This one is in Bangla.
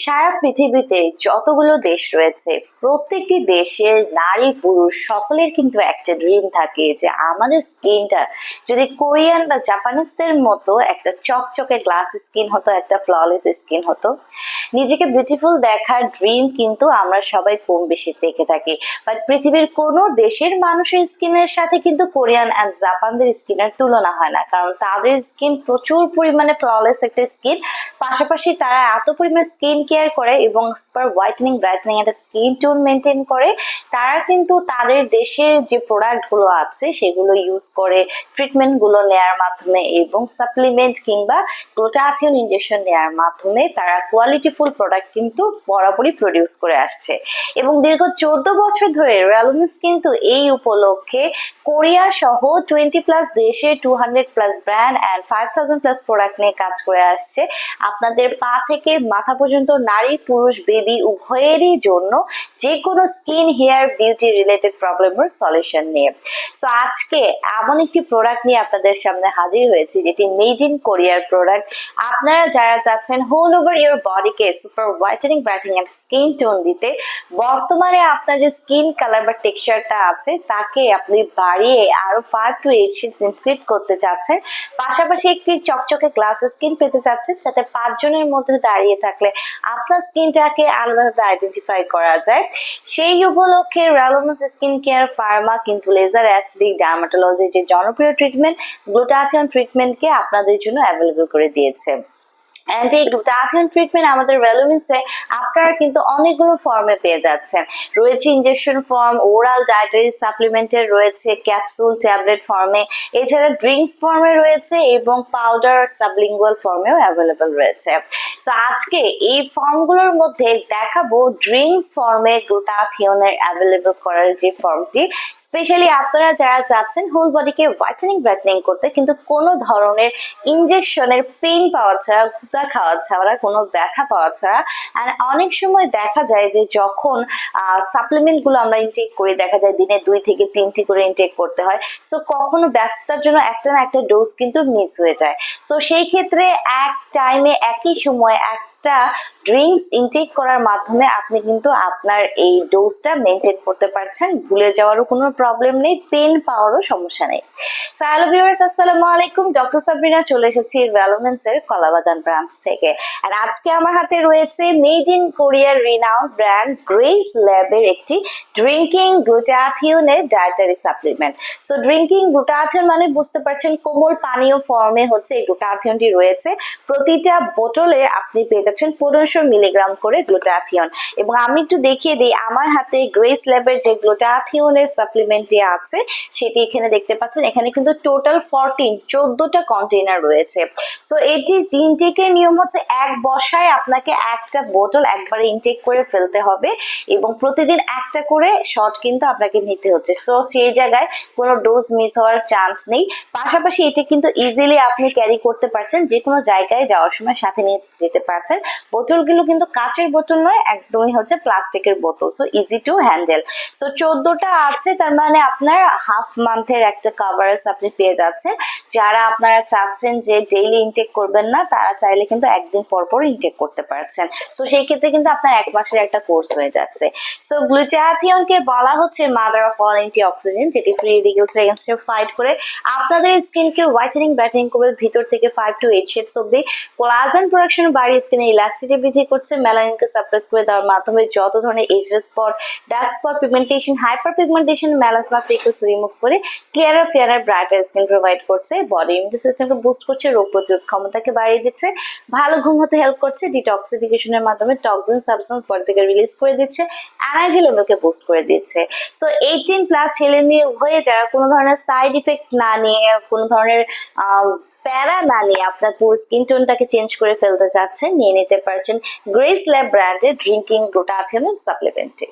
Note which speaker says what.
Speaker 1: সারা পৃথিবীতে যতগুলো দেশ রয়েছে প্রত্যেকটি দেশের নারী পুরুষ সকলের কিন্তু একটা ড্রিম থাকে যে আমাদের স্কিনটা যদি কোরিয়ান বা জাপানিজদের মতো একটা চকচকে গ্লাস স্কিন হতো, একটা ফ্ললেস স্কিন হতো, নিজেকে বিউটিফুল দেখার ড্রিম কিন্তু আমরা সবাই কম বেশি দেখে থাকি। বাট পৃথিবীর কোনো দেশের মানুষের স্কিনের সাথে কিন্তু কোরিয়ান অ্যান্ড জাপানদের স্কিনের তুলনা হয় না। কারণ তাদের স্কিন প্রচুর পরিমাণে ফ্ললেস একটা স্কিন পাশাপাশি তারা এত পরিমাণে স্কিন কেয়ার করে এবং সুপার হোয়াইটেনিং ব্রাইটেনিং একটা স্কিন টোন মেনটেন করে, তারা কিন্তু তাদের দেশের যে প্রোডাক্টগুলো আছে, সেগুলো ইউজ করে ট্রিটমেন্টগুলো নেয়ার মাধ্যমে এবং সাপ্লিমেন্ট কিংবা গ্লুটাথিয়ন ইনজেকশন নেয়ার মাধ্যমে তারা কোয়ালিটিফুল প্রোডাক্ট কিন্তু বরাবরই প্রডিউস করে আসছে। এবং দীর্ঘ চোদ্দ বছর ধরে রেলমিস কিন্তু এই উপলক্ষে কোরিয়া সহ টোয়েন্টি প্লাস দেশে two hundred plus brand and five thousand plus product নিয়ে কাজ করে আসছে। আপনাদের পা থেকে মাথা পর্যন্ত নারী, পুরুষ বেবি উভয়েরই জন্য যে কোনো স্কিন হেয়ার বিউটি রিলেটেড প্রবলেমের সলিউশন নিয়ে। সো আজকে এমন একটি প্রোডাক্ট নিয়ে আপনাদের সামনে হাজির হয়েছি, যেটি মেড ইন কোরিয়ার প্রোডাক্ট আপনারা যারা চাচ্ছেন whole over your বডিকে super whitening brightening and skin tone দিতে, বর্তমানে আপনার যে স্কিন কালার বা টেক্সচারটা আছে, তাকে আপনি বাড়িয়ে আরও five to eight sheets increase করতে চাচ্ছেন। পাশাপাশি একটি চকচকে গ্লাস স্কিন পেতে চাচ্ছেন, যাতে পাঁচজনের মধ্যে দাঁড়িয়ে থাকলে আপনার স্কিনটাকে আলাদা আইডেন্টিফাই করা যায়। সেই উপলক্ষে রেলোমেন্স স্কিন কেয়ার ফার্মা কিন্তু লেজার অ্যাসিডিক ডার্মাটোলজির যে জনপ্রিয় ট্রিটমেন্ট গ্লুটাথিয়ন ট্রিটমেন্টকে আপনাদের জন্য অ্যাভেলেবল করে দিয়েছে। এই গ্লুটাথিয়ন ট্রিটমেন্ট আমাদের আপনারা কিন্তু অনেকগুলো ফর্মে পেয়ে যাচ্ছেন। রয়েছে ইনজেকশন ফর্ম ওরাল ডায়েটারি সাপ্লিমেন্টের রয়েছে ক্যাপসুল ট্যাবলেট ফর্মে এছাড়া ড্রিঙ্কস ফর্মে রয়েছে এবং পাউডার সাবলিঙ্গুয়াল ফর্মেও অ্যাভেলেবল রয়েছে। সো আজকে এই ফর্মগুলোর মধ্যে দেখাবো ড্রিঙ্কস ফর্মে গ্লুটাথিয়নের অ্যাভেলেবল করার যে ফর্মটি স্পেশালি আপনারা যারা চাচ্ছেন হোল বডিকে হোয়াইটেনিং করতে, কিন্তু কোনো ধরনের ইনজেকশনের পেইন পাওয়া ছাড়া গুতা খাওয়া ছাড়া, কোনো ব্যথা পাওয়া ছাড়া। অ্যান্ড অনেক সময় দেখা যায় যে যখন সাপ্লিমেন্টগুলো আমরা ইনটেক করি, দেখা যায় দিনে দুই থেকে তিনটি করে ইনটেক করতে হয়। সো কখনো ব্যস্ততার জন্য একটা না একটা ডোজ কিন্তু মিস হয়ে যায়। সো সেই ক্ষেত্রে এক টাইমে একই সময় একটা ড্রিঙ্কস ইনটেক করার মাধ্যমে আপনি কিন্তু আপনার এই ডোজটা মেনটেন করতে পারছেন। ভুলে যাওয়ারও কোনো প্রবলেম নেই পেন পাওয়ারও সমস্যা নেই। ভিউয়ার্স আসসালামু আলাইকুম। ডক্টর চলে এসেছি কলাবাগান ব্রাঞ্চ থেকে। আর আজকে আমার হাতে রয়েছে মেড ইন কোরিয়ার ব্র্যান্ড গ্রেস ল্যাবের একটি drinking গ্লুটাথিয়নের dietary supplement so drinking glutathione মানে বুঝতে পারছেন কোমল পানীয় ফর্মে হচ্ছে এই গ্লুটাথিয়নটি রয়েছে। প্রতিটা বোতলে আপনি পেয়ে যাচ্ছেন পনেরোশো মিলিগ্রাম করে গ্লুটাথিয়ন। এবং আমি একটু দেখিয়ে দিই, আমার হাতে গ্রেস ল্যাবের যে গ্লুটাথিয়নের সাপ্লিমেন্টটি আছে, সেটি এখানে দেখতে পাচ্ছেন। এখানে কিন্তু টোটাল ফরটিন চোদ্দটা কন্টেনার রয়েছে। সো এটি ইনটেকের নিয়ম হচ্ছে এক বসায় আপনাকে একটা বোতল একবারে ইনটেক করে ফেলতে হবে এবং প্রতিদিন একটা করে শট কিন্তু আপনাকে নিতে হচ্ছে। সো সেই জায়গায় কোনো ডোজ মিস হওয়ার চান্স নেই। পাশাপাশি এটি কিন্তু ইজিলি আপনি ক্যারি করতে পারছেন যে কোনো জায়গায় যাওয়ার সময় সাথে নিয়ে যেতে পারছেন। বোতলগুলো কিন্তু কাচের বোতল নয়, একদমই হচ্ছে প্লাস্টিকের বোতল। So easy to handle so চোদ্দটা আছে, তার মানে আপনার হাফ মান্থের একটা কাভারেজ আপনি পেয়ে যাচ্ছেন। যারা আপনারা চাচ্ছেন যে ডেইলি ইনটেক করবেন না, তারা চাইলে কিন্তু একদিন পর পর ইনটেক করতে পারছেন। সো সেই ক্ষেত্রে কিন্তু আপনার এক মাসের একটা কোর্স হয়ে যাচ্ছে। সো গ্লুটাথিয়নকে বলা হচ্ছে mother of all anti oxygen যেটি ফ্রি রেডিকেলস এগেনস্টে ফাইট করে। আপনাদের স্কিনকে হোয়াইটেনিং ব্রাইটেনিং করবে, ভিতর থেকে ফাইভ টু এইট শেডস অব্দি কোলাজেন প্রোডাকশন বাড়ি স্কিনে ইলাস্টিটি বৃদ্ধি করছে মেলানিনকে সাপ্রেস করে দেওয়ার মাধ্যমে যত ধরনের এজের spot dark spot pigmentation hyper pigmentation melasma freckles remove করে clearer fairer brighter skin provide করছে। বডি ইমিউনিটি সিস্টেমকে বুস্ট করছে, রোগ প্রতিরোধ ক্ষমতাকে বাড়িয়ে দিচ্ছে। ভালো ঘুম হতে হেল্প করছে ডিটক্সিফিকেশনের মাধ্যমে টক্সিন সাবস্টেন্স বডি থেকে রিলিজ করে দিচ্ছে এনার্জি লেভেলকে বুস্ট করে দিচ্ছে। সো এইটিন প্লাস ছেলে মেয়ে হয়ে যারা কোনো ধরনের সাইড ইফেক্ট না নিয়ে, কোনো ধরনের প্যারা না নিয়ে আপনার পুরো স্কিন টোনটাকে চেঞ্জ করে ফেলতে চাচ্ছেন, নিয়ে নিতে পারছেন গ্রেস ল্যাব ব্র্যান্ডের ড্রিঙ্কিং গ্লুটাথিয়নের সাপ্লিমেন্টে